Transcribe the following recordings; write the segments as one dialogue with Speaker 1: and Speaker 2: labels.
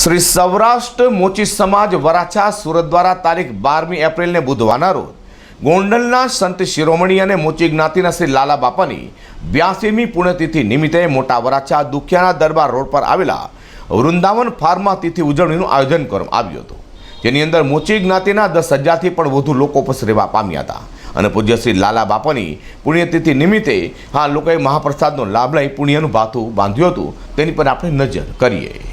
Speaker 1: શ્રી સૌરાષ્ટ્ર મોચી સમાજ વરાછા સુરત દ્વારા તારીખ બારમી એપ્રિલને બુધવારના રોજ ગોંડલના સંત શિરોમણી અને મોચી જ્ઞાતિના શ્રી લાલા બાપાની બ્યાસીમી પુણ્યતિથિ નિમિત્તે મોટા વરાછા દુખિયાના દરબાર રોડ પર આવેલા વૃંદાવન ફાર્મા તિથિ ઉજવણીનું આયોજન કરવામાં આવ્યું હતું. જેની અંદર મોચી જ્ઞાતિના દસ હજારથી પણ વધુ લોકો પસરેવા પામ્યા હતા. અને પૂજ્ય શ્રી લાલા બાપાની પુણ્યતિથિ નિમિત્તે આ લોકોએ મહાપ્રસાદનો લાભ લઈ પુણ્યનું ભાથું બાંધ્યું હતું. તેની પર આપણે નજર કરીએ.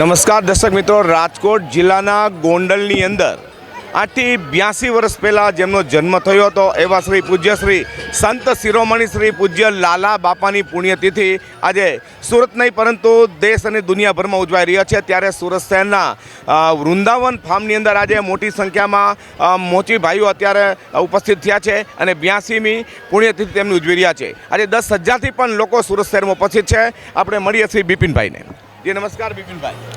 Speaker 1: નમસ્કાર દર્શક મિત્રો, રાજકોટ જિલ્લાના ગોંડલની અંદર આઠથી બ્યાસી વર્ષ પહેલાં જેમનો જન્મ થયો હતો, એવા શ્રી પૂજ્ય શ્રી સંત શિરોમણી શ્રી પૂજ્ય લાલા બાપાની પુણ્યતિથિ આજે સુરત નહીં, પરંતુ દેશ અને દુનિયાભરમાં ઉજવાઈ રહ્યા છે. ત્યારે સુરત શહેરના વૃંદાવન ફાર્મની અંદર આજે મોટી સંખ્યામાં મોચી ભાઈઓ અત્યારે ઉપસ્થિત થયા છે અને બ્યાસીમી પુણ્યતિથિ તેમની ઉજવી રહ્યા છે. આજે દસ હજારથી પણ લોકો સુરત શહેરમાં ઉપસ્થિત છે. આપણે મળીએ શ્રી બિપિનભાઈને.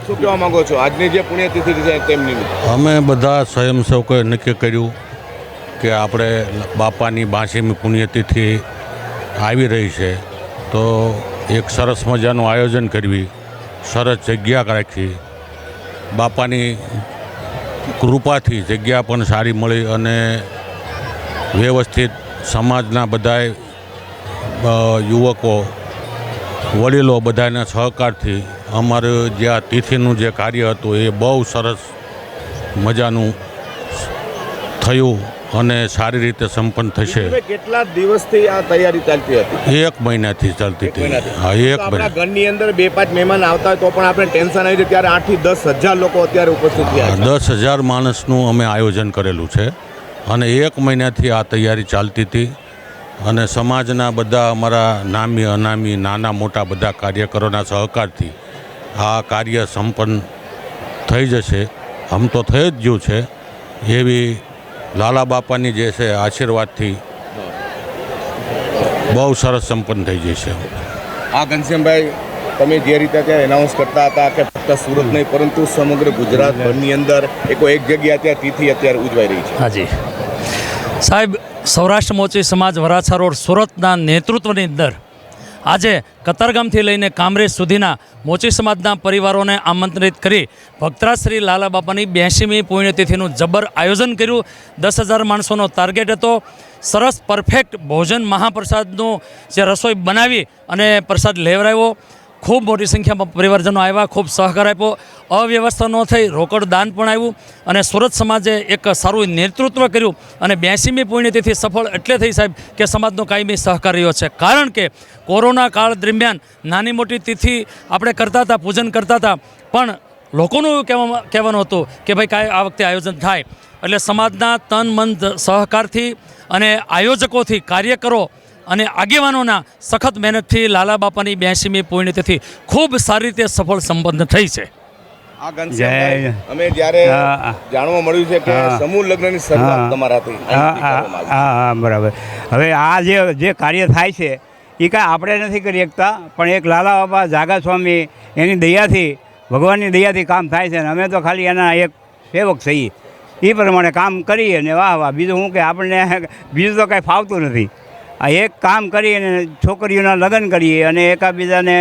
Speaker 1: શું કહેવા માંગો છો? આજની જે પુણ્યતિથિ તેમની.
Speaker 2: અમે બધા સ્વયંસેવકોએ નક્કી કર્યું કે આપણે બાપાની બાંસીમી પુણ્યતિથિ આવી રહી છે. તો એક સરસ મજાનું આયોજન કરવી, સરસ જગ્યા રાખી, બાપાની કૃપાથી જગ્યા પણ સારી મળી અને વ્યવસ્થિત સમાજના બધાય યુવકો વડીલો બધાના સહકારથી અમારું જે આ તિથિનું જે કાર્ય હતું એ બહુ સરસ મજાનું થયું અને સારી રીતે સંપન્ન થશે.
Speaker 1: કેટલા દિવસથી આ તૈયારી ચાલતી હતી?
Speaker 2: એક મહિનાથી ચાલતી હતી. હા એક મહિના.
Speaker 1: ઘરની અંદર બે પાંચ મહેમાન આવતા હોય તો પણ આપણે ટેન્શન આવી જાય ત્યારે આઠથી દસ હજાર લોકો અત્યારે ઉપસ્થિત થયા
Speaker 2: દસ હજાર માણસનું અમે આયોજન કરેલું છે અને એક મહિનાથી આ તૈયારી ચાલતી હતી. અને સમાજના બધા અમારા નામી અનામી નાના મોટા બધા કાર્યકરોના સહકારથી આ કાર્ય સંપન્ન થઈ જશે. આમ તો થઈ જ ગયું છે. એવી લાલા બાપાની જે છે આશીર્વાદથી બહુ સરસ સંપન્ન થઈ જશે
Speaker 1: આ ઘનશ્યામભાઈ તમે જે રીતે ત્યાં એનાઉન્સ કરતા હતા કે ફક્ત સુરત નહીં પરંતુ સમગ્ર ગુજરાતભરની અંદર એકો એક જગ્યા ત્યાં તિથિ અત્યારે ઉજવાઈ રહી છે.
Speaker 3: હાજી સાહેબ સૌરાષ્ટ્ર મોચી સમાજ વરાછા રોડ સુરતના નેતૃત્વની અંદર આજે કતારગામથી લઈને કામરેજ સુધીના મોચી સમાજના પરિવારોને આમંત્રિત કરી ભક્તરાજ શ્રી લાલા બાપાની બ્યાસીમી પુણ્યતિથિનું જબર આયોજન કર્યું. દસ હજાર માણસોનો ટાર્ગેટ હતો. સરસ પરફેક્ટ ભોજન મહાપ્રસાદનું જે રસોઈ બનાવી અને પ્રસાદ લેવડાવ્યો. ખૂબ મોટી સંખ્યામાં પરિવારજનો આવ્યા, ખૂબ સહકાર આપ્યો. અવ્યવસ્થા ન થઈ, રોકડ દાન પણ આવ્યું અને સુરત સમાજે એક સારું નેતૃત્વ કર્યું અને બ્યાસીમી પુણ્યતિથિ સફળ એટલે થઈ સાહેબ કે સમાજનો કાયમી સહકાર રહ્યો છે. કારણ કે કોરોના કાળ દરમિયાન નાની મોટી તિથિ આપણે કરતા હતા, પૂજન કરતા હતા, પણ લોકોનું એવું કહેવામાં, કહેવાનું હતું કે ભાઈ કાંઈ આ વખતે આયોજન થાય. એટલે સમાજના તન, મન સહકારથી અને આયોજકોથી કાર્યકરો અને આગેવાનોના સખત મહેનતથી લાલા બાપાની બ્યાસીમી પુણ્યતિથિ ખૂબ સારી રીતે સફળ સંપન્ન થઈ છે.
Speaker 1: આ ઘનશ્યામભાઈ. અમે જ્યારે
Speaker 4: હા.
Speaker 1: જાણવા મળ્યું છે કે
Speaker 4: હા.
Speaker 1: સમૂહ લગ્નની શરૂઆત
Speaker 4: હા.
Speaker 1: તમારાથી
Speaker 4: હા હા. હા હા બરાબર હવે આ જે જે કાર્ય થાય છે એ કાંઈ આપણે નથી કરી શકતા પણ એક લાલા બાબા જાગા સ્વામી એની દયાથી ભગવાનની દયાથી કામ થાય છે અને અમે તો ખાલી એના એક સેવક છીએ એ પ્રમાણે કામ કરીએ ને વાહ વાહ બીજું શું કે આપણને બીજું તો કાંઈ ફાવતું નથી આ એક કામ કરી અને છોકરીઓના લગ્ન કરીએ અને એકાબીજાને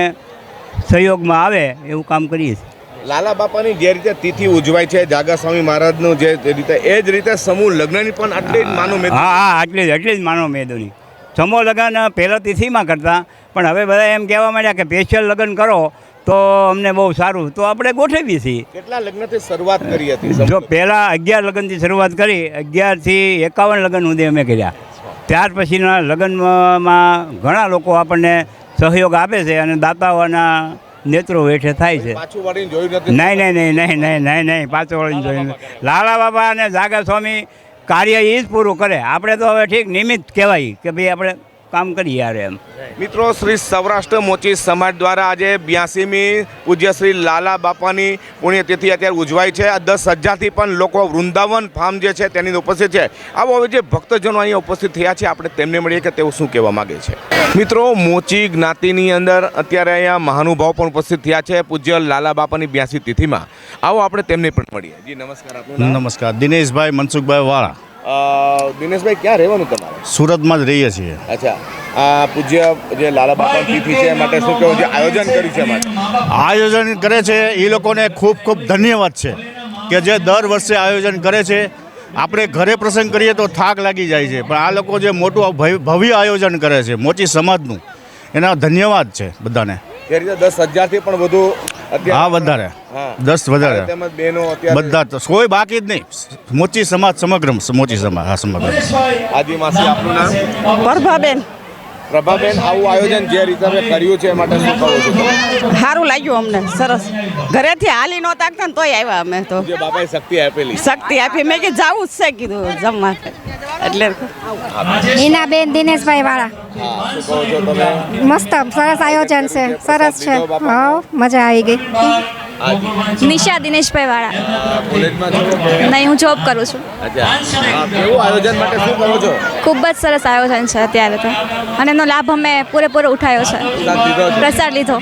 Speaker 4: સહયોગમાં આવે એવું કામ કરીએ છીએ
Speaker 1: લાલા બાપાની જે રીતે તિથિ ઉજવાય છે જાગા સ્વામી મહારાજનું જે રીતે એ જ રીતે સમૂહ લગ્નની પણ આટલી જ માનું મેં
Speaker 4: હા હા આટલી જ એટલી જ માનો મેદોની. સમૂહ લગ્ન પહેલાં તિથિમાં કરતા પણ હવે બધા એમ કહેવા માંડ્યા કે સ્પેશિયલ લગ્ન કરો તો અમને બહુ સારું. તો આપણે ગોઠવીએ છીએ.
Speaker 1: કેટલા લગ્નથી શરૂઆત કરી હતી
Speaker 4: જો પહેલાં અગિયાર લગ્નથી શરૂઆત કરી અગિયારથી એકાવન લગ્ન સુધી અમે કર્યા. ત્યાર પછીના લગ્નમાં ઘણા લોકો આપણને સહયોગ આપે છે અને દાતાઓના નેત્રો હેઠે થાય છે. નહીં નહીં નહીં નહીં નહીં નહીં નહીં પાછો વળીને જોયું લાલા બાબા અને જાગા સ્વામી કાર્ય એ જ પૂરું કરે. આપણે તો હવે ઠીક નિમિત્ત કહેવાય કે ભાઈ આપણે કામ કરીએ યાર એમ.
Speaker 1: મિત્રો શ્રી સૌરાષ્ટ્ર મોચી સમાજ દ્વારા આજે બ્યાસીમી પૂજ્ય શ્રી લાલા બાપાની પુણ્યતિથિ અત્યારે ઉજવાય છે. આ દસ હજારથી પણ લોકો વૃંદાવન ફાર્મ જે છે તેની ઉપસ્થિત છે. આવો હવે જે ભક્તજનો અહીંયા ઉપસ્થિત થયા છે આપણે તેમને મળીએ કે તેઓ શું કહેવા માગે છે. મિત્રો મોચી જ્ઞાતિની અંદર અત્યારે અહીંયા મહાનુભાવ પણ ઉપસ્થિત થયા છે પૂજ્ય લાલા બાપાની બ્યાસી તિથિમાં. આવો આપણે તેમને પણ મળીએ. જી નમસ્કાર આપનું
Speaker 5: નમસ્કાર. દિનેશભાઈ મનસુખભાઈ વાળા.
Speaker 1: દિનેશભાઈ ક્યાં રહેવાનું તમારે?
Speaker 5: સુરતમાં જ રહીએ છીએ.
Speaker 1: અચ્છા. આ પૂજ્ય જે લાલા બાપાની તિથિ છે એ માટે શું કહેવું છે? આયોજન કર્યું છે માટે
Speaker 5: આયોજન કરે છે. એ લોકોને ખૂબ ખૂબ ધન્યવાદ છે કે જે દર વર્ષે આયોજન કરે છે. આપણે ઘરે પ્રસંગ કરીએ તો થાક લાગી જાય છે. પણ આ લોકો જે મોટું ભવ્ય- ભવ્ય આયોજન કરે છે મોચી સમાજનું એના ધન્યવાદ છે બધાને.
Speaker 1: જે રીતે દસ હજારથી પણ વધુ
Speaker 5: હા વધારે. દસ વધારે. બધા જ. કોઈ બાકી જ નહીં. મોચી સમાજ સમગ્ર મોચી સમાજ હા સમગ્ર.
Speaker 1: આદિવાસી આપણું નામ?
Speaker 6: પ્રભાબેન.
Speaker 1: પ્રભાબેન આવું આયોજન જે રીતે કર્યું છે એ માટે શું કહો છો?
Speaker 6: સારું લાગ્યું અમને સરસ. ઘરેથી હાલી નહોતા ને તોય આવ્યા અમે તો.
Speaker 1: જે બાપાએ શક્તિ આપેલી.
Speaker 6: શક્તિ આપી. મેં કીધું જાવું જ છે કીધું જમવા. એટલે
Speaker 7: હિનાબેન દિનેશભાઈ વાળા. મસ્ત સરસ આયોજન છે. સરસ છે. હા મજા આવી ગઈ.
Speaker 8: નિશા દિનેશભાઈ વાળા.
Speaker 1: કોલેજમાં
Speaker 8: નહીં હું જોબ કરું છું.
Speaker 1: કેવું આયોજન માટે શું કરો છો?
Speaker 8: ખૂબ જ સરસ આયોજન છે અત્યારે તો. અને એનો લાભ અમે પૂરેપૂરો ઉઠાયો છે.
Speaker 1: પ્રસાદ
Speaker 8: લીધો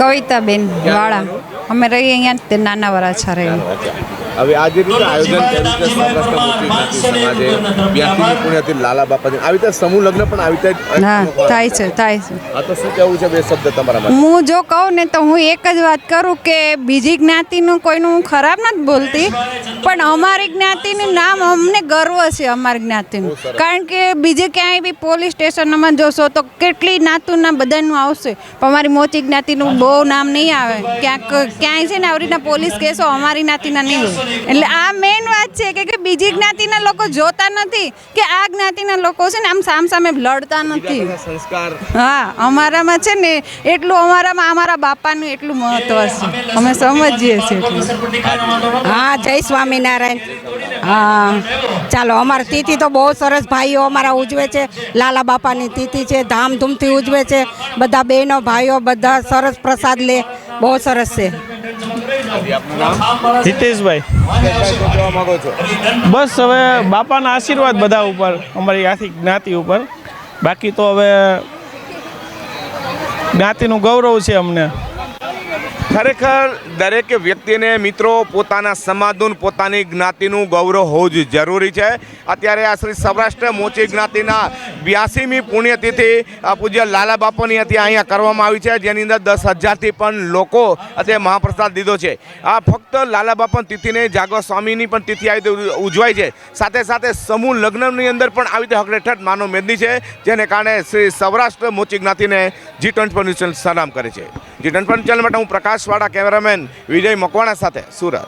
Speaker 1: કવિતા બેન
Speaker 9: કવિતાબેન વાળા. અમે રહીએ અહીંયા નાના વરાછા રહીએ.
Speaker 1: હવે આ જે રીતે આયોજન કર્યું છે સૌરાષ્ટ્ર સમાજે બ્યાસીની પુણ્યથી લાલા બાપાજી આવી રીતે સમૂહ લગ્ન પણ આવી રીતે
Speaker 9: થાય. છે થાય છે.
Speaker 1: આ તો શું કહેવું છે બે શબ્દ તમારા માટે?
Speaker 9: હું જો કહું ને તો હું એક જ વાત કરું કે બીજી જ્ઞાતિનું કોઈનું હું ખરાબ નથી બોલતી પણ અમારી જ્ઞાતિનું નામ અમને ગર્વ છે અમારી જ્ઞાતિનું. કારણ કે બીજે ક્યાંય બી પોલીસ સ્ટેશનમાં જોશો તો કેટલી નાતુના બધાનું આવશે. પણ અમારી મોચી જ્ઞાતિનું બહુ નામ નહીં આવે. ક્યાંક ક્યાંય છે ને આવી રીતના પોલીસ કેસો અમારી જ્ઞાતિના નહીં હોય. એટલે આ મેઇન વાત છે કે કે બીજી જ્ઞાતિના લોકો જોતા નથી કે આ જ્ઞાતિના લોકો છે ને આમ સામ સામે લડતા નથી.
Speaker 1: સંસ્કાર.
Speaker 9: હા અમારામાં છે ને એટલું અમારામાં અમારા બાપાનું એટલું મહત્વ છે. અમે સમજીએ છીએ
Speaker 6: હા જય સ્વામિનારાયણ. હા ચાલો અમારી તિથિ તો બહુ સરસ ભાઈઓ અમારા ઉજવે છે. લાલા બાપાની તિથિ છે ધામધૂમથી ઉજવે છે. બધા બહેનો ભાઈઓ બધા સરસ પ્રસાદ લે. બહુ સરસ છે.
Speaker 10: હિતેશભાઈ. બસ હવે બાપાના આશીર્વાદ બધા ઉપર, અમારી આથી જ્ઞાતિ ઉપર. બાકી તો હવે જ્ઞાતિનું ગૌરવ છે અમને.
Speaker 1: ખરેખર દરેક વ્યક્તિને, મિત્રો, પોતાના સમાજનું, પોતાની જ્ઞાતિનું ગૌરવ હોવું જ જરૂરી છે. અત્યારે આ શ્રી સૌરાષ્ટ્ર મોચી જ્ઞાતિના બ્યાસીમી પુણ્યતિથિ પૂજ્ય લાલા બાપાની હતી અહીંયા કરવામાં આવી છે. જેની અંદર દસ હજારથી પણ લોકો અત્યારે મહાપ્રસાદ દીધો છે. આ ફક્ત લાલા બાપાની તિથિને જાગવા સ્વામીની પણ તિથિ આવી ઉજવાય છે. સાથે સાથે સમૂહ લગ્નની અંદર પણ આવી રીતે હકડેઠ માનવ મેદની છે, જેને કારણે શ્રી સૌરાષ્ટ્ર મોચી જ્ઞાતિને જી ટ્વેન્ટી પર સલામ કરે છે. ટ્વેન્ટી ચેનલ માટે હું પ્રકાશવાળા કેમેરામેન વિજય મકવાણા સાથે સુરત.